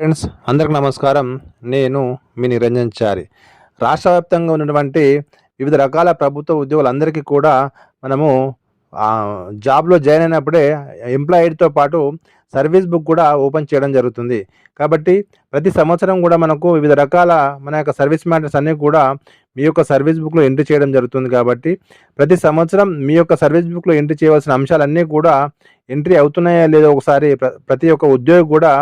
Friends అందరికి నమస్కారం. నేను మీ నిరంజన్ చారి. రాష్ట్ర వ్యాప్తంగా ఉన్నటువంటి వివిధ రకాల ప్రభుత్వ ఉద్యోగులందరికీ కూడా మనము జాబ్లో జాయిన్ అయినప్పుడే ఎంప్లాయిడ్తో పాటు సర్వీస్ బుక్ కూడా ఓపెన్ చేయడం జరుగుతుంది. కాబట్టి ప్రతి సంవత్సరం కూడా మనకు వివిధ రకాల మన యొక్క సర్వీస్ మ్యాటర్స్ అన్నీ కూడా మీ యొక్క సర్వీస్ బుక్లో ఎంట్రీ చేయడం జరుగుతుంది కాబట్టి ప్రతి సంవత్సరం మీ యొక్క సర్వీస్ బుక్లో ఎంట్రీ చేయవలసిన అంశాలన్నీ కూడా ఎంట్రీ అవుతున్నాయా లేదో ఒకసారి ప్ర- ప్రతి ఒక్క ఉద్యోగి కూడా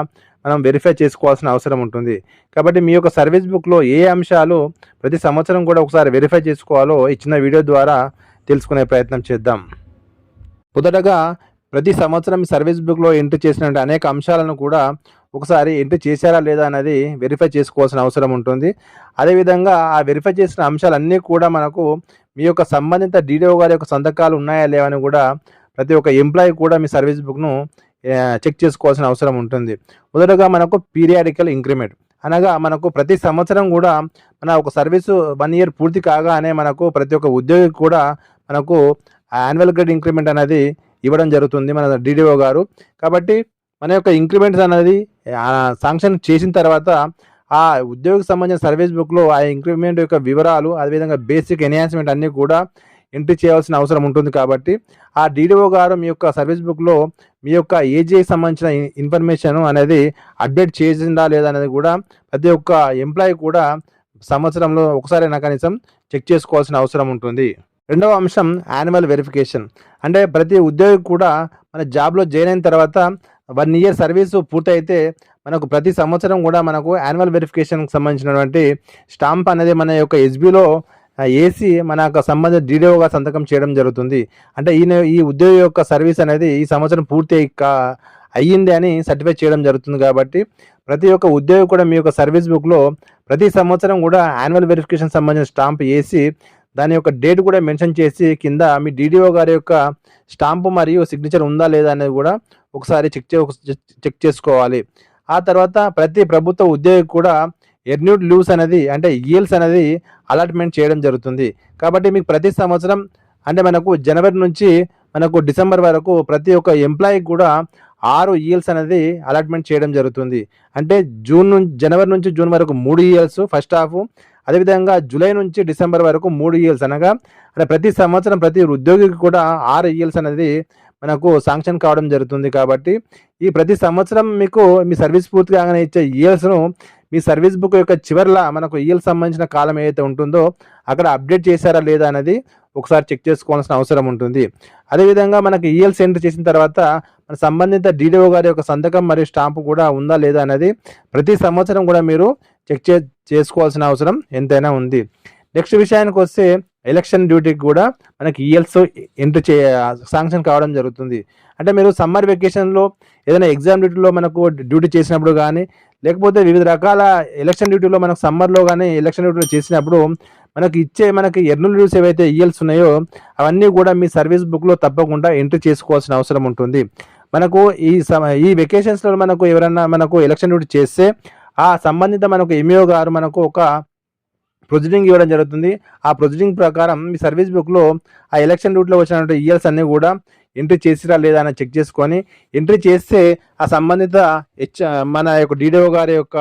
మనం వెరిఫై చేసుకోవాల్సిన అవసరం ఉంటుంది. కాబట్టి మీ యొక్క సర్వీస్ బుక్లో ఏ అంశాలు ప్రతి సంవత్సరం కూడా ఒకసారి వెరిఫై చేసుకోవాలో ఈ చిన్న వీడియో ద్వారా తెలుసుకునే ప్రయత్నం చేద్దాం. మొదటగా ప్రతి సంవత్సరం సర్వీస్ బుక్లో ఎంట్రీ చేసినటువంటి అనేక అంశాలను కూడా ఒకసారి ఎంట్రీ చేశారా లేదా అనేది వెరిఫై చేసుకోవాల్సిన అవసరం ఉంటుంది. అదేవిధంగా ఆ వెరిఫై చేసిన అంశాలన్నీ కూడా మనకు మీ యొక్క సంబంధిత డీడీఓ గారి యొక్క సంతకాలు ఉన్నాయా లేవని కూడా ప్రతి ఒక్క ఎంప్లాయీ కూడా మీ సర్వీస్ బుక్ను చెక్ చేసుకోవాల్సిన అవసరం ఉంటుంది. మొదటగా మనకు పీరియాడికల్ ఇంక్రిమెంట్ అనగా మనకు ప్రతి సంవత్సరం కూడా మన ఒక సర్వీసు వన్ ఇయర్ పూర్తి కాగానే మనకు ప్రతి ఒక్క ఉద్యోగికి కూడా మనకు యాన్యువల్ గ్రేడ్ ఇంక్రిమెంట్ అనేది ఇవ్వడం జరుగుతుంది మన డీడీఓ గారు. కాబట్టి మన యొక్క ఇంక్రిమెంట్స్ అనేది శాంక్షన్ చేసిన తర్వాత ఆ ఉద్యోగికి సంబంధించిన సర్వీస్ బుక్లో ఆ ఇంక్రిమెంట్ యొక్క వివరాలు అదేవిధంగా బేసిక్ ఎన్హాన్స్మెంట్ అన్నీ కూడా ఎంట్రీ చేయాల్సిన అవసరం ఉంటుంది కాబట్టి ఆ డీడీఓ గారు మీ యొక్క సర్వీస్ బుక్లో మీ యొక్క ఏజీ సంబంధించిన ఇన్ఫర్మేషన్ అనేది అప్డేట్ చేసిందా లేదా అనేది కూడా ప్రతి ఒక్క ఎంప్లాయీ కూడా సంవత్సరంలో ఒకసారైనా కనీసం చెక్ చేసుకోవాల్సిన అవసరం ఉంటుంది. రెండవ అంశం యానిమల్ వెరిఫికేషన్. అంటే ప్రతి ఉద్యోగి కూడా మన జాబ్లో జాయిన్ అయిన తర్వాత వన్ ఇయర్ సర్వీసు పూర్తయితే మనకు ప్రతి సంవత్సరం కూడా మనకు యాన్యువల్ వెరిఫికేషన్కి సంబంధించినటువంటి స్టాంప్ అనేది మన యొక్క ఎస్బీలో ఏసీ మన యొక్క సంబంధిత డీడీఓగా సంతకం చేయడం జరుగుతుంది. అంటే ఈయన ఈ ఉద్యోగి యొక్క సర్వీస్ అనేది ఈ సంవత్సరం పూర్తి కా- అయ్యింది అని సర్టిఫై చేయడం జరుగుతుంది కాబట్టి ప్రతి ఒక్క ఉద్యోగి కూడా మీ యొక్క సర్వీస్ బుక్లో ప్రతి సంవత్సరం కూడా యాన్యువల్ వెరిఫికేషన్ సంబంధించిన స్టాంప్ వేసి దాని యొక్క డేట్ కూడా మెన్షన్ చేసి కింద మీ డీడీఓ గారి యొక్క స్టాంపు మరియు సిగ్నేచర్ ఉందా లేదా అనేది కూడా ఒకసారి చెక్ చెక్ చేసుకోవాలి. ఆ తర్వాత ప్రతి ప్రభుత్వ ఉద్యోగి కూడా ఎర్న్యూడ్ లీవ్స్ అనేది అంటే ఈఎల్స్ అనేది అలాట్మెంట్ చేయడం జరుగుతుంది. కాబట్టి మీకు ప్రతి సంవత్సరం అంటే మనకు జనవరి నుంచి మనకు డిసెంబర్ వరకు ప్రతి ఒక్క ఎంప్లాయీకి కూడా ఆరు ఈఎల్స్ అనేది అలాట్మెంట్ చేయడం జరుగుతుంది. అంటే జూన్ నుంచి జనవరి నుంచి జూన్ వరకు మూడు ఈఎల్స్ ఫస్ట్ హాఫ్ అదేవిధంగా జూలై నుంచి డిసెంబర్ వరకు మూడు ఈఎల్స్ అనగా అంటే ప్రతి సంవత్సరం ప్రతి ఉద్యోగికి కూడా ఆరు ఈఎల్స్ అనేది మనకు శాంక్షన్ కావడం జరుగుతుంది కాబట్టి ఈ ప్రతి సంవత్సరం మీకు మీ సర్వీస్ పూర్తి కాగానే ఇచ్చే ఈఎల్స్ను మీ సర్వీస్ బుక్ యొక్క చివరిలో మనకు ఈఎల్ సంబంధించిన కాలం ఏదైతే ఉంటుందో అక్కడ అప్డేట్ చేశారా లేదా అనేది ఒకసారి చెక్ చేసుకోవాల్సిన అవసరం ఉంటుంది. అదేవిధంగా మనకి ఈఎల్స్ ఎంటర్ చేసిన తర్వాత మన సంబంధిత డీడీఓ గారి యొక్క సంతకం మరియు స్టాంపు కూడా ఉందా లేదా అనేది ప్రతి సంవత్సరం కూడా మీరు చెక్ చే చేసుకోవాల్సిన అవసరం ఎంతైనా ఉంది. నెక్స్ట్ విషయానికి వస్తే ఎలక్షన్ డ్యూటీకి కూడా మనకి ఈఎల్స్ ఎంటర్ చే శాంక్షన్ కావడం జరుగుతుంది. అంటే మీరు సమ్మర్ వెకేషన్లో ఏదైనా ఎగ్జామ్ డ్యూటీలో మనకు డ్యూటీ చేసినప్పుడు కానీ లేకపోతే వివిధ రకాల ఎలక్షన్ డ్యూటీలో మనకు సమ్మర్లో కానీ ఎలక్షన్ డ్యూటీలో చేసినప్పుడు మనకి ఇచ్చే మనకి ఎర్నల్ డ్యూస్ ఏవైతే ఇయల్స్ ఉన్నాయో అవన్నీ కూడా మీ సర్వీస్ బుక్లో తప్పకుండా ఎంట్రీ చేసుకోవాల్సిన అవసరం ఉంటుంది. మనకు ఈ సమ ఈ వెకేషన్స్లో మనకు ఎవరైనా మనకు ఎలక్షన్ డ్యూటీ చేస్తే ఆ సంబంధిత మనకు ఎంఈఓ గారు మనకు ఒక ప్రొసీడింగ్ ఇవ్వడం జరుగుతుంది. ఆ ప్రొసీడింగ్ ప్రకారం మీ సర్వీస్ బుక్లో ఆ ఎలక్షన్ డ్యూటీలో వచ్చినటువంటి ఇయర్స్ అన్నీ కూడా ఎంట్రీ చేసిరా లేదా అని చెక్ చేసుకొని ఎంట్రీ చేస్తే ఆ సంబంధిత హెచ్ మన యొక్క డీడీఓ గారి యొక్క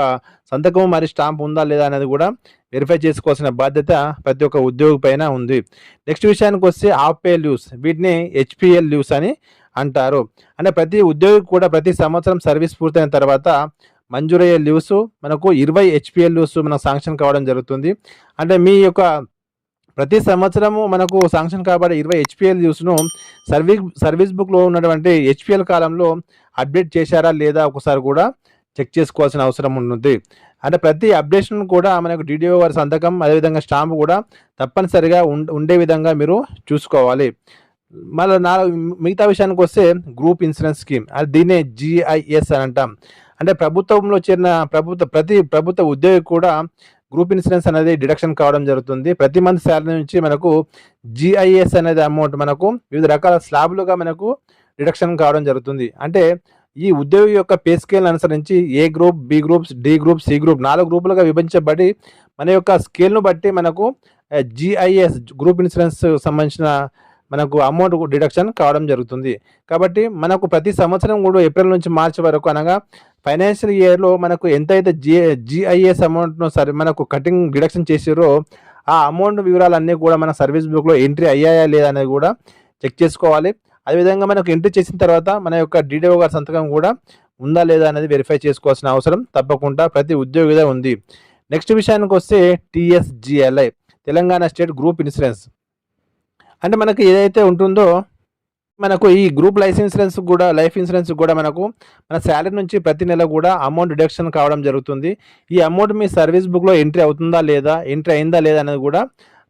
సంతకం మరి స్టాంప్ ఉందా లేదా అనేది కూడా వెరిఫై చేసుకోవాల్సిన బాధ్యత ప్రతి ఒక్క ఉద్యోగి పైన ఉంది. నెక్స్ట్ విషయానికి వస్తే ఆఫ్ పే లీవ్స్ వీటిని హెచ్పిఎల్ లీవ్స్ అని అంటారు. అంటే ప్రతి ఉద్యోగి కూడా ప్రతి సంవత్సరం సర్వీస్ పూర్తయిన తర్వాత మంజూరయ్యే లీవ్స్ మనకు ఇరవై హెచ్పిఎల్ లీవ్స్ మనకు శాంక్షన్ కావడం జరుగుతుంది. అంటే మీ యొక్క ప్రతి సంవత్సరము మనకు శాంక్షన్ కాబడే ఇరవై హెచ్పిఎల్ న్యూస్ను సర్వీస్ సర్వీస్ బుక్లో ఉన్నటువంటి హెచ్పిఎల్ కాలంలో అప్డేట్ చేశారా లేదా ఒకసారి కూడా చెక్ చేసుకోవాల్సిన అవసరం ఉంటుంది అంటే ప్రతి అప్డేషన్ కూడా మనకు డీడీఓ వారి సంతకం అదేవిధంగా స్టాంప్ కూడా తప్పనిసరిగా ఉండే విధంగా మీరు చూసుకోవాలి. మళ్ళీ నా మిగతా విషయానికి వస్తే గ్రూప్ ఇన్సూరెన్స్ స్కీమ్ అది దీన్నే జిఐఎస్ అని అంటాం. అంటే ప్రభుత్వంలో చేరిన ప్రభుత్వ ప్రతి ప్రభుత్వ ఉద్యోగి కూడా గ్రూప్ ఇన్సూరెన్స్ అనేది డిడక్షన్ కావడం జరుగుతుంది. ప్రతి మంత్ శాలరీ నుంచి మనకు జిఐఎస్ అనేది అమౌంట్ మనకు వివిధ రకాల స్లాబ్లుగా మనకు డిడక్షన్ కావడం జరుగుతుంది. అంటే ఈ ఉద్యోగి యొక్క పే స్కేల్ అనుసరించి A group B groups D group C group నాలుగు గ్రూపులుగా విభజించబడి మన యొక్క స్కేల్ను బట్టి మనకు జిఐఎస్ గ్రూప్ ఇన్సూరెన్స్ సంబంధించిన మనకు అమౌంట్ డిడక్షన్ కావడం జరుగుతుంది. కాబట్టి మనకు ప్రతి సంవత్సరం కూడా ఏప్రిల్ నుంచి మార్చి వరకు అనగా ఫైనాన్షియల్ ఇయర్లో మనకు ఎంతైతే జి జిఐఎస్ అమౌంట్ను సరే మనకు కటింగ్ డిడక్షన్ చేసిరో ఆ అమౌంట్ వివరాలన్నీ కూడా మన సర్వీస్ బుక్లో ఎంట్రీ అయ్యాయా లేదా అనేది కూడా చెక్ చేసుకోవాలి. అదేవిధంగా మనకు ఎంట్రీ చేసిన తర్వాత మన యొక్క డీడీఓ గారి సంతకం కూడా ఉందా లేదా అనేది వెరిఫై చేసుకోవాల్సిన అవసరం తప్పకుండా ప్రతి ఉద్యోగిదే ఉంది. నెక్స్ట్ విషయానికి వస్తే TSGLI Telangana state group insurance. అంటే మనకు ఏదైతే ఉంటుందో మనకు ఈ గ్రూప్ లైఫ్ ఇన్సూరెన్స్ కూడా లైఫ్ ఇన్సూరెన్స్ కూడా మనకు మన శాలరీ నుంచి ప్రతి నెల కూడా అమౌంట్ డిడక్షన్ కావడం జరుగుతుంది. ఈ అమౌంట్ మీ సర్వీస్ బుక్లో ఎంట్రీ అవుతుందా లేదా ఎంట్రీ అయిందా లేదా అనేది కూడా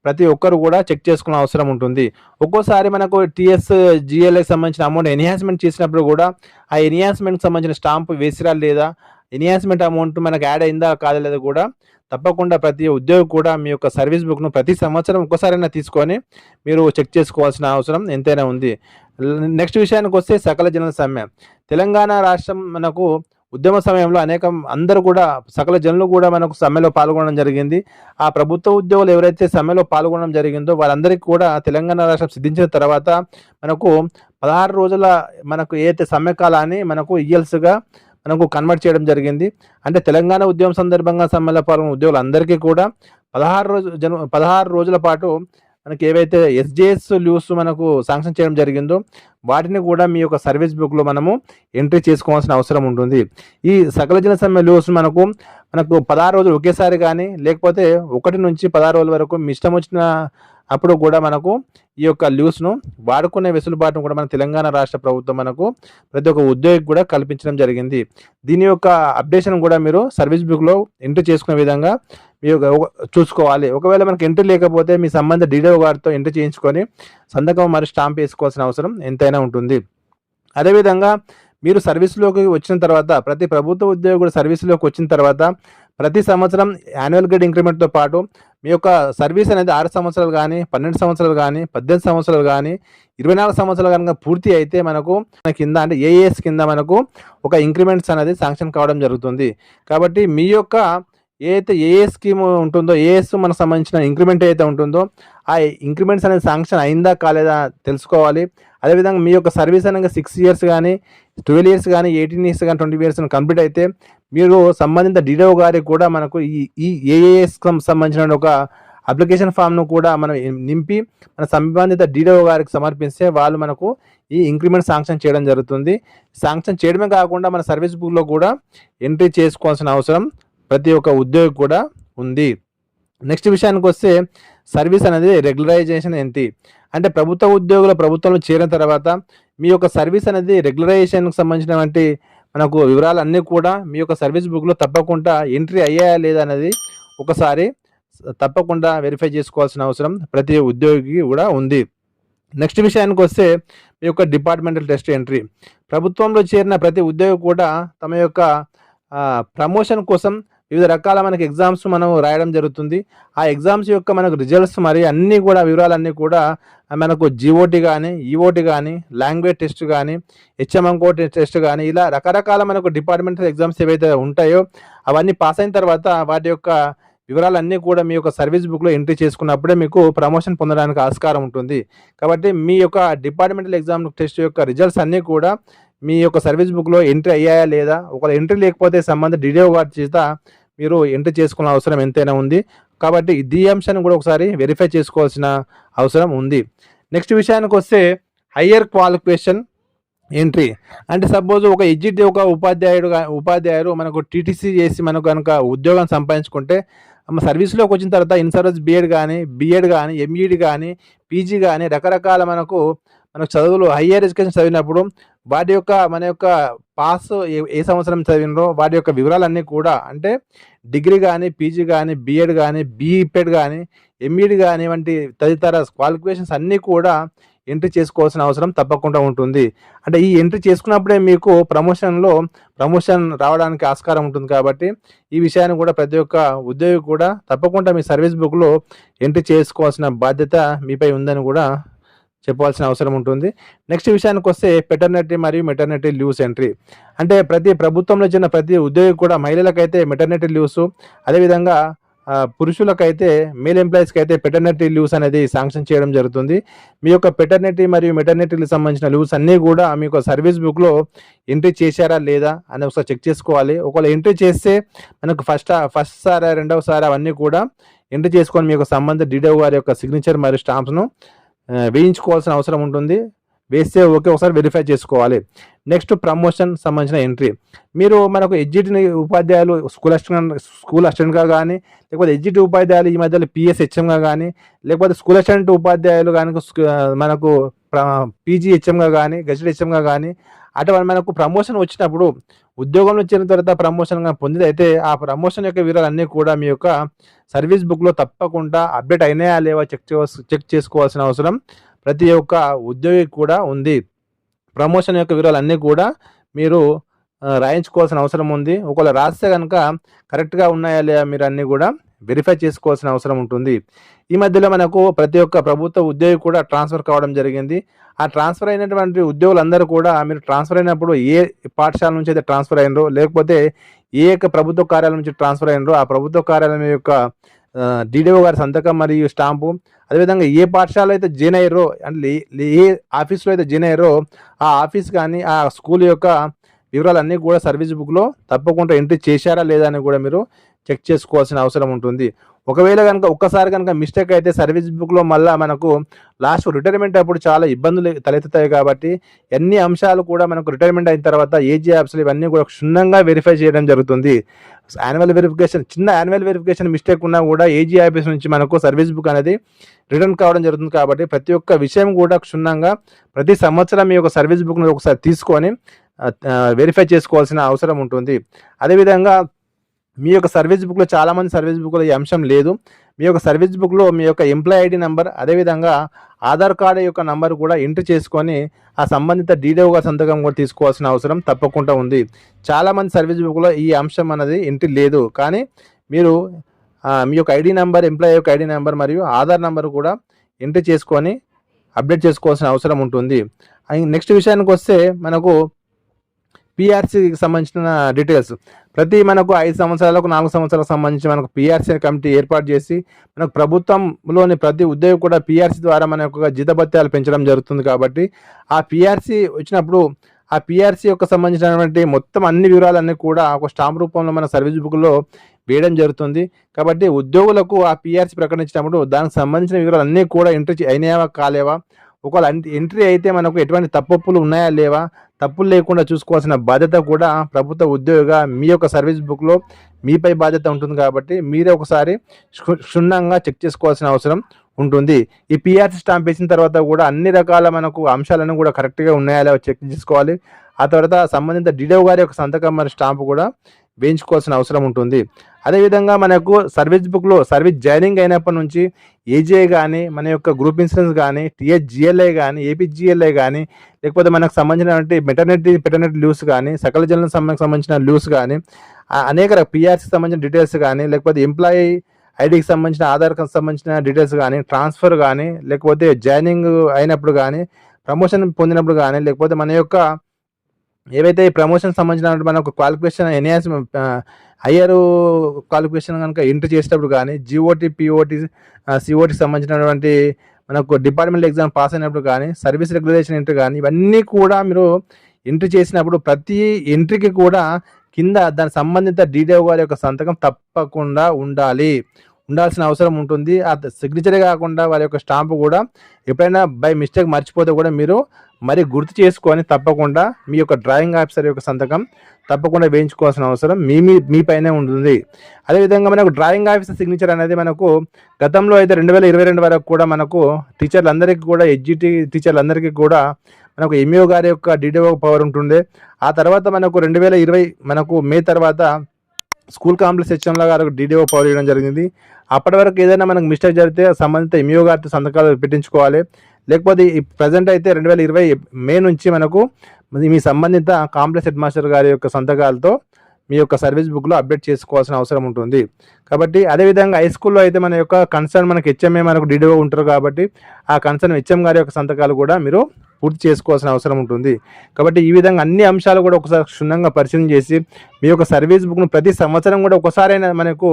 ప్రతి ఒక్కరు కూడా చెక్ చేసుకునే అవసరం ఉంటుంది. ఒక్కోసారి మనకు టీఎస్ జిఎల్ఐకి సంబంధించిన అమౌంట్ ఎన్హాన్స్మెంట్ చేసినప్పుడు కూడా ఆ ఎన్హాన్స్మెంట్కి సంబంధించిన స్టాంప్ వేసిరా లేదా ఎన్హాన్స్మెంట్ అమౌంట్ మనకు యాడ్ అయిందా కాదా లేదా కూడా తప్పకుండా ప్రతి ఉద్యోగి కూడా మీ యొక్క సర్వీస్ బుక్ను ప్రతి సంవత్సరం ఒక్కసారైనా తీసుకొని మీరు చెక్ చేసుకోవాల్సిన అవసరం ఎంతైనా ఉంది. నెక్స్ట్ విషయానికి వస్తే సకల జనుల సమ్మె. తెలంగాణ రాష్ట్రం మనకు ఉద్యమ సమయంలో అనేక అందరూ కూడా సకల జనులు కూడా మనకు సమ్మెలో పాల్గొనడం జరిగింది. ఆ ప్రభుత్వ ఉద్యోగులు ఎవరైతే సమ్మెలో పాల్గొనడం జరిగిందో వారందరికీ కూడా తెలంగాణ రాష్ట్రం సిద్ధించిన తర్వాత మనకు పదహారు రోజుల మనకు ఏదైతే సమ్మె కాలాన్ని మనకు ఇయల్స్గా మనకు కన్వర్ట్ చేయడం జరిగింది. అంటే తెలంగాణ ఉద్యమం సందర్భంగా సమ్మెలో పాల్గొన్న ఉద్యోగులందరికీ కూడా పదహారు రోజు జన పదహారు రోజుల పాటు మనకి ఏవైతే ఎస్జేఎస్ లీవ్స్ మనకు శాంక్షన్ చేయడం జరిగిందో వాటిని కూడా మీ యొక్క సర్వీస్ బుక్లో మనము ఎంట్రీ చేసుకోవాల్సిన అవసరం ఉంటుంది. ఈ సకల జన సమ్మె లీవ్స్ మనకు మనకు పదహారు రోజులు ఒకేసారి కానీ లేకపోతే ఒకటి నుంచి పదహారు రోజుల వరకు మీ ఇష్టం వచ్చిన అప్పుడు కూడా మనకు ఈ యొక్క లీవ్స్ను వాడుకునే వెసులుబాటును కూడా మన తెలంగాణ రాష్ట్ర ప్రభుత్వం మనకు ప్రతి ఒక్క ఉద్యోగికి కూడా కల్పించడం జరిగింది. దీని యొక్క అప్డేషన్ కూడా మీరు సర్వీస్ బుక్లో ఎంట్రీ చేసుకునే విధంగా మీ యొక్క చూసుకోవాలి. ఒకవేళ మనకి ఎంట్రీ లేకపోతే మీ సంబంధ డీడీఓ గారితో ఎంట్రీ చేయించుకొని సంతకం మరియు స్టాంప్ వేసుకోవాల్సిన అవసరం ఎంతైనా ఉంటుంది. అదేవిధంగా మీరు సర్వీస్లోకి వచ్చిన తర్వాత ప్రతి ప్రభుత్వ ఉద్యోగి కూడా సర్వీస్లోకి వచ్చిన తర్వాత ప్రతి సంవత్సరం యాన్యువల్ గ్రేడ్ ఇంక్రిమెంట్తో పాటు మీ యొక్క సర్వీస్ అనేది ఆరు సంవత్సరాలు కానీ పన్నెండు సంవత్సరాలు కానీ పద్దెనిమిది సంవత్సరాలు కానీ ఇరవై నాలుగు సంవత్సరాలు కనుక పూర్తి అయితే మనకు మన కింద అంటే ఏఏఎస్ కింద మనకు ఒక ఇంక్రిమెంట్స్ అనేది శాంక్షన్ కావడం జరుగుతుంది. కాబట్టి మీ యొక్క ఏదైతే ఏఏ స్కీమ్ ఉంటుందో ఏఎస్ మనకు సంబంధించిన ఇంక్రిమెంట్ ఏదైతే ఉంటుందో ఆ ఇంక్రిమెంట్స్ అనేది శాంక్షన్ అయిందా కాలేదా తెలుసుకోవాలి. అదేవిధంగా మీ యొక్క సర్వీస్ అనేది సిక్స్ ఇయర్స్ కానీ ట్వెల్వ్ ఇయర్స్ కానీ ఎయిటీన్ ఇయర్స్ కానీ ట్వంటీ ఇయర్స్ కంప్లీట్ అయితే మీరు సంబంధిత డిడో గారికి కూడా మనకు ఈ ఈ ఏఏఎస్ సంబంధించిన ఒక అప్లికేషన్ ఫామ్ను కూడా మనం నింపి మన సంబంధిత డిడో గారికి సమర్పిస్తే వాళ్ళు మనకు ఈ ఇంక్రిమెంట్ శాంక్షన్ చేయడం జరుగుతుంది. శాంక్షన్ చేయడమే కాకుండా మన సర్వీస్ బుక్లో కూడా ఎంట్రీ చేసుకోవాల్సిన అవసరం ప్రతి ఒక్క ఉద్యోగి కూడా ఉంది. నెక్స్ట్ విషయానికి వస్తే సర్వీస్ అనేది రెగ్యులరైజేషన్ ఏంటి? అంటే ప్రభుత్వ ఉద్యోగుల ప్రభుత్వంలో చేరిన తర్వాత మీ యొక్క సర్వీస్ అనేది రెగ్యులరైజేషన్కి సంబంధించినటువంటి మనకు వివరాలు అన్నీ కూడా మీ యొక్క సర్వీస్ బుక్లో తప్పకుండా ఎంట్రీ అయ్యాయా లేదా అనేది ఒకసారి తప్పకుండా వెరిఫై చేసుకోవాల్సిన అవసరం ప్రతి ఉద్యోగికి కూడా ఉంది. నెక్స్ట్ విషయానికి వస్తే మీ యొక్క డిపార్ట్మెంటల్ టెస్ట్ ఎంట్రీ. ప్రభుత్వంలో చేరిన ప్రతి ఉద్యోగి కూడా తమ యొక్క ప్రమోషన్ కోసం వివిధ రకాల మనకి ఎగ్జామ్స్ మనం రాయడం జరుగుతుంది. ఆ ఎగ్జామ్స్ యొక్క మనకు రిజల్ట్స్ మరి అన్నీ కూడా వివరాలన్నీ కూడా మనకు జిఓటి కానీ ఈఓటి కానీ లాంగ్వేజ్ టెస్ట్ కానీ హెచ్ఎంఎంకో టెస్ట్ కానీ ఇలా రకరకాల మనకు డిపార్ట్మెంటల్ ఎగ్జామ్స్ ఏవైతే ఉంటాయో అవన్నీ పాస్ అయిన తర్వాత వాటి యొక్క వివరాలన్నీ కూడా మీ యొక్క సర్వీస్ బుక్లో ఎంట్రీ చేసుకున్నప్పుడే మీకు ప్రమోషన్ పొందడానికి ఆస్కారం ఉంటుంది. కాబట్టి మీ యొక్క డిపార్ట్మెంటల్ ఎగ్జామ్ టెస్ట్ యొక్క రిజల్ట్స్ అన్నీ కూడా మీ యొక్క సర్వీస్ బుక్లో ఎంట్రీ అయ్యాయా లేదా? ఒకవేళ ఎంట్రీ లేకపోతే సంబంధ డిడిఓ గారి చేత మీరు ఎంట్రీ చేసుకున్న అవసరం ఎంతైనా ఉంది. కాబట్టి ఈ అంశాన్ని కూడా ఒకసారి వెరిఫై చేసుకోవాల్సిన అవసరం ఉంది. నెక్స్ట్ విషయానికి వస్తే హయ్యర్ క్వాలిఫికేషన్ ఎంట్రీ అంటే సపోజ్ ఒక ఎగ్జిట్ ఒక ఉపాధ్యాయుడు ఉపాధ్యాయుడు మనకు టీటీసీ చేసి మనకు కనుక ఉద్యోగం సంపాదించుకుంటే సర్వీస్లోకి వచ్చిన తర్వాత ఇన్ సర్వీస్ బీఎడ్ కానీ బీఎడ్ కానీ ఎంఈడి కానీ పీజీ కానీ రకరకాల మనకు మనకు చదువులు హయ్యర్ ఎడ్యుకేషన్ చదివినప్పుడు వాటి యొక్క మన యొక్క పాస్ ఏ ఏ సంవత్సరం చదివినరో వాటి యొక్క వివరాలన్నీ కూడా అంటే డిగ్రీ కానీ పీజీ కానీ బీఎడ్ కానీ బీఈపెడ్ కానీ ఎంఈడి కానీ వంటి తదితర క్వాలిఫికేషన్స్ అన్నీ కూడా ఎంట్రీ చేసుకోవాల్సిన అవసరం తప్పకుండా ఉంటుంది. అంటే ఈ ఎంట్రీ చేసుకున్నప్పుడే మీకు ప్రమోషన్లో ప్రమోషన్ రావడానికి ఆస్కారం ఉంటుంది కాబట్టి ఈ విషయాన్ని కూడా ప్రతి ఒక్క ఉద్యోగి కూడా తప్పకుండా మీ సర్వీస్ బుక్లో ఎంట్రీ చేసుకోవాల్సిన బాధ్యత మీపై ఉందని కూడా చెప్పాల్సిన అవసరం ఉంటుంది. నెక్స్ట్ విషయానికి వస్తే పెటర్నటీ మరియు మెటర్నిటీ లీవ్స్ ఎంట్రీ అంటే ప్రతి ప్రభుత్వంలో చిన్న ప్రతి ఉద్యోగి కూడా మహిళలకైతే మెటర్నిటీ లీవ్స్ అదేవిధంగా పురుషులకైతే మేల్ ఎంప్లాయీస్కి అయితే పెటర్నటీ లీవ్స్ అనేది శాంక్షన్ చేయడం జరుగుతుంది. మీ యొక్క పెటర్నటీ మరియు మెటర్నటీకి సంబంధించిన లీవ్స్ అన్నీ కూడా మీ యొక్క సర్వీస్ బుక్లో ఎంట్రీ చేశారా లేదా అని ఒకసారి చెక్ చేసుకోవాలి. ఒకవేళ ఎంట్రీ చేస్తే మనకు ఫస్ట్ ఫస్ట్ సారా రెండవ సారా అవన్నీ కూడా ఎంట్రీ చేసుకొని మీ యొక్క సంబంధిత డీడో గారి యొక్క సిగ్నేచర్ మరియు స్టాంప్స్ను వేయించుకోవాల్సిన అవసరం ఉంటుంది. వేస్తే ఓకే ఒకసారి వెరిఫై చేసుకోవాలి. నెక్స్ట్ ప్రమోషన్ సంబంధించిన ఎంట్రీ మీరు మనకు ఎడ్జిటి ఉపాధ్యాయులు స్కూల్ అసిస్టెంట్ స్కూల్ అసిస్టెంట్గా కానీ లేకపోతే ఎడ్జిటి ఉపాధ్యాయులు ఈ మధ్యలో పిఎస్ హెచ్ఎంగా కానీ లేకపోతే స్కూల్ అసిస్టెంట్ ఉపాధ్యాయులు కానీ మనకు పీజీ హెచ్ఎంగా కానీ గెజెట్ హెచ్ఎంగా కానీ అటువంటి మనకు ప్రమోషన్ వచ్చినప్పుడు ఉద్యోగంలో చేరిన తర్వాత ప్రమోషన్ పొందిదైతే ఆ ప్రమోషన్ యొక్క వివరాలన్నీ కూడా మీ యొక్క సర్వీస్ బుక్లో తప్పకుండా అప్డేట్ అయినాయా లేవా చెక్ చెక్ చేసుకోవాల్సిన అవసరం ప్రతి ఒక్క ఉద్యోగి కూడా ఉంది. ప్రమోషన్ యొక్క వివరాలన్నీ కూడా మీరు రాయించుకోవాల్సిన అవసరం ఉంది. ఒకవేళ రాస్తే కనుక కరెక్ట్గా ఉన్నాయా లేదా మీరు అన్నీ కూడా వెరిఫై చేసుకోవాల్సిన అవసరం ఉంటుంది. ఈ మధ్యలో మనకు ప్రతి ఒక్క ప్రభుత్వ ఉద్యోగి కూడా ట్రాన్స్ఫర్ కావడం జరిగింది. ఆ ట్రాన్స్ఫర్ అయినటువంటి ఉద్యోగులందరూ కూడా మీరు ట్రాన్స్ఫర్ అయినప్పుడు ఏ పాఠశాల నుంచి అయితే ట్రాన్స్ఫర్ అయినరో లేకపోతే ఏ యొక్క ప్రభుత్వ కార్యాలయం నుంచి ట్రాన్స్ఫర్ అయినరో ఆ ప్రభుత్వ కార్యాలయం యొక్క డీడీఓ గారి సంతకం మరియు స్టాంపు అదేవిధంగా ఏ పాఠశాల అయితే జాయిన్ అయ్యారో అంటే ఏ ఆఫీస్లో అయితే జాయిన్ అయ్యారో ఆ ఆఫీస్ కానీ ఆ స్కూల్ యొక్క వివరాలన్నీ కూడా సర్వీస్ బుక్లో తప్పకుండా ఎంట్రీ చేశారా లేదా అని కూడా మీరు చెక్ చేసుకోవాల్సిన అవసరం ఉంటుంది. ఒకవేళ కనుక ఒక్కసారి కనుక మిస్టేక్ అయితే సర్వీస్ బుక్లో మళ్ళీ మనకు లాస్ట్ రిటైర్మెంట్ అప్పుడు చాలా ఇబ్బందులు తలెత్తుతాయి కాబట్టి అన్ని అంశాలు కూడా మనకు రిటైర్మెంట్ అయిన తర్వాత ఏజీ యాప్స్లు ఇవన్నీ కూడా క్షుణ్ణంగా వెరిఫై చేయడం జరుగుతుంది. యాన్యువల్ వెరిఫికేషన్ చిన్న యాన్యువల్ వెరిఫికేషన్ మిస్టేక్ ఉన్నా కూడా ఏజీ ఆఫీస్ నుంచి మనకు సర్వీస్ బుక్ అనేది రిటర్న్ కావడం జరుగుతుంది కాబట్టి ప్రతి ఒక్క విషయం కూడా క్షుణ్ణంగా ప్రతి సంవత్సరం మీ యొక్క సర్వీస్ బుక్ను ఒకసారి తీసుకొని వెరిఫై చేసుకోవాల్సిన అవసరం ఉంటుంది. అదేవిధంగా మీ యొక్క సర్వీస్ బుక్లో చాలామంది సర్వీస్ బుక్లో ఈ అంశం లేదు. మీ యొక్క సర్వీస్ బుక్లో మీ యొక్క ఎంప్లాయ్ ఐడి నెంబర్ అదేవిధంగా ఆధార్ కార్డు యొక్క నంబర్ కూడా ఎంట్రీ చేసుకొని ఆ సంబంధిత డీడీఓగా సంతకం కూడా తీసుకోవాల్సిన అవసరం తప్పకుండా ఉంది. చాలామంది సర్వీస్ బుక్లో ఈ అంశం అనేది ఎంట్రీ లేదు. కానీ మీరు మీ యొక్క ఐడి నెంబర్ ఎంప్లాయ్ యొక్క ఐడి నెంబర్ మరియు ఆధార్ నెంబర్ కూడా ఎంట్రీ చేసుకొని అప్డేట్ చేసుకోవాల్సిన అవసరం ఉంటుంది. నెక్స్ట్ విషయానికి వస్తే మనకు పిఆర్సీకి సంబంధించిన డీటెయిల్స్ ప్రతి మనకు ఐదు సంవత్సరాలకు నాలుగు సంవత్సరాలకు సంబంధించి మనకు పిఆర్సీ కమిటీ ఏర్పాటు చేసి మనకు ప్రభుత్వంలోని ప్రతి ఉద్యోగి కూడా పిఆర్సీ ద్వారా మన యొక్క జీతభత్యాలు పెంచడం జరుగుతుంది కాబట్టి ఆ పిఆర్సీ వచ్చినప్పుడు ఆ పిఆర్సీ యొక్క సంబంధించినటువంటి మొత్తం అన్ని వివరాలన్నీ కూడా ఒక స్టాంప్ రూపంలో మన సర్వీస్ బుక్లో వేయడం జరుగుతుంది. కాబట్టి ఉద్యోగులకు ఆ పిఆర్సీ ప్రకటించినప్పుడు దానికి సంబంధించిన వివరాలు అన్నీ కూడా ఎంట్రీ అయినాయా కాలేవా ఒకవేళ ఎంట్రీ అయితే మనకు ఎటువంటి తప్పప్పులు ఉన్నాయా లేవా? తప్పులు లేకుండా చూసుకోవాల్సిన బాధ్యత కూడా ప్రభుత్వ ఉద్యోగిగా మీ యొక్క సర్వీస్ బుక్లో మీపై బాధ్యత ఉంటుంది కాబట్టి మీరే ఒకసారి క్షుణ్ణంగా చెక్ చేసుకోవాల్సిన అవసరం ఉంటుంది. ఈ పిఆర్సీ స్టాంప్ వేసిన తర్వాత కూడా అన్ని రకాల మనకు అంశాలను కూడా కరెక్ట్గా ఉన్నాయా లేవో చెక్ చేసుకోవాలి. ఆ తర్వాత సంబంధిత డిడో గారి యొక్క సంతకం మరి స్టాంప్ కూడా వేయించుకోవాల్సిన అవసరం ఉంటుంది. అదేవిధంగా మనకు సర్వీస్ బుక్లో సర్వీస్ జాయినింగ్ అయినప్పటి నుంచి ఏజీఐ కానీ మన యొక్క గ్రూప్ ఇన్సూరెన్స్ కానీ టీహెచ్జిఎల్ఐ కానీ ఏపీజిఎల్ఐ కానీ లేకపోతే మనకు సంబంధించినటువంటి మెటర్నిటీ పెటర్నిటీ లీవ్స్ కానీ సకల జనం సంబంధించిన లీవ్స్ కానీ అనేక పిఆర్సీకి సంబంధించిన డీటెయిల్స్ కానీ లేకపోతే ఎంప్లాయీ ఐడికి సంబంధించిన ఆధార్కి సంబంధించిన డీటెయిల్స్ కానీ ట్రాన్స్ఫర్ కానీ లేకపోతే జాయినింగ్ అయినప్పుడు కానీ ప్రమోషన్ పొందినప్పుడు కానీ లేకపోతే మన యొక్క ఏవైతే ఈ ప్రమోషన్ సంబంధించిన మనకు క్వాలిఫికేషన్ ఎన్ఏఎస్ హయ్యర్ క్వాలిఫికేషన్ కనుక ఎంట్రీ చేసేటప్పుడు కానీ జిఓటి పిఓటి సిఓటికి సంబంధించినటువంటి మనకు డిపార్ట్మెంట్ ఎగ్జామ్ పాస్ అయినప్పుడు కానీ సర్వీస్ రెగ్యులేషన్ ఎంట్రీ కానీ ఇవన్నీ కూడా మీరు ఎంట్రీ చేసినప్పుడు ప్రతి ఎంట్రీకి కూడా కింద దాని సంబంధిత డీడీఓ గారి యొక్క సంతకం తప్పకుండా ఉండాలి. ఉండాల్సిన అవసరం ఉంటుంది. ఆ సిగ్నేచరే కాకుండా వారి యొక్క స్టాంపు కూడా ఎప్పుడైనా బై మిస్టేక్ మర్చిపోతే కూడా మీరు మరి గుర్తు చేసుకొని తప్పకుండా మీ యొక్క డ్రాయింగ్ ఆఫీసర్ యొక్క సంతకం తప్పకుండా వేయించుకోవాల్సిన అవసరం మీ మీ మీపైనే ఉంటుంది. అదేవిధంగా మనకు డ్రాయింగ్ ఆఫీసర్ సిగ్నేచర్ అనేది మనకు గతంలో అయితే రెండు వేల ఇరవై రెండు వరకు కూడా మనకు టీచర్లందరికీ కూడా ఎడ్జిటి టీచర్లందరికీ కూడా మనకు ఎంఈఓ గారి యొక్క డిడిఓ పవర్ ఉంటుండే. ఆ తర్వాత మనకు రెండు వేల ఇరవై మనకు మే తర్వాత స్కూల్ కాంప్లెక్స్ సెక్షన్లో గారు డీడీఓ పవర్ చేయడం జరిగింది. అప్పటి వరకు ఏదైనా మనకు మిస్టేక్ జరిగితే సంబంధిత ఎంఈఓ గారితో సంతకాలు పెట్టించుకోవాలి. లేకపోతే ఈ ప్రజెంట్ అయితే రెండు వేల ఇరవై మే నుంచి మనకు మీ సంబంధిత కాంప్లెక్స్ హెడ్ మాస్టర్ గారి యొక్క సంతకాలతో మీ యొక్క సర్వీస్ బుక్లో అప్డేట్ చేసుకోవాల్సిన అవసరం ఉంటుంది. కాబట్టి అదేవిధంగా హై స్కూల్లో అయితే మన యొక్క కన్సర్న్ మనకు హెచ్ఎంఏ మనకు డిడిఓ ఉంటారు కాబట్టి ఆ కన్సర్న్ హెచ్ఎం గారి యొక్క సంతకాలు కూడా మీరు పూర్తి చేసుకోవాల్సిన అవసరం ఉంటుంది. కాబట్టి ఈ విధంగా అన్ని అంశాలు కూడా ఒకసారి క్షుణ్ణంగా పరిశీలన చేసి మీ యొక్క సర్వీస్ బుక్ను ప్రతి సంవత్సరం కూడా ఒకసారైనా మనకు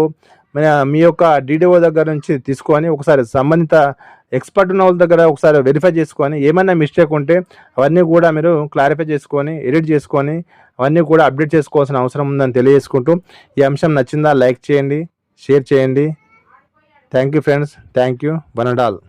మన మీ యొక్క డీడీఓ దగ్గర నుంచి తీసుకొని ఒకసారి సంబంధిత ఎక్స్పర్ట్ ఉన్న వాళ్ళ దగ్గర ఒకసారి వెరిఫై చేసుకొని ఏమైనా మిస్టేక్ ఉంటే అవన్నీ కూడా మీరు క్లారిఫై చేసుకొని ఎడిట్ చేసుకొని అవన్నీ కూడా అప్డేట్ చేసుకోవాల్సిన అవసరం ఉందని తెలియజేసుకుంటూ ఈ అంశం నచ్చిందా లైక్ చేయండి షేర్ చేయండి. Thank you friends thank you one and all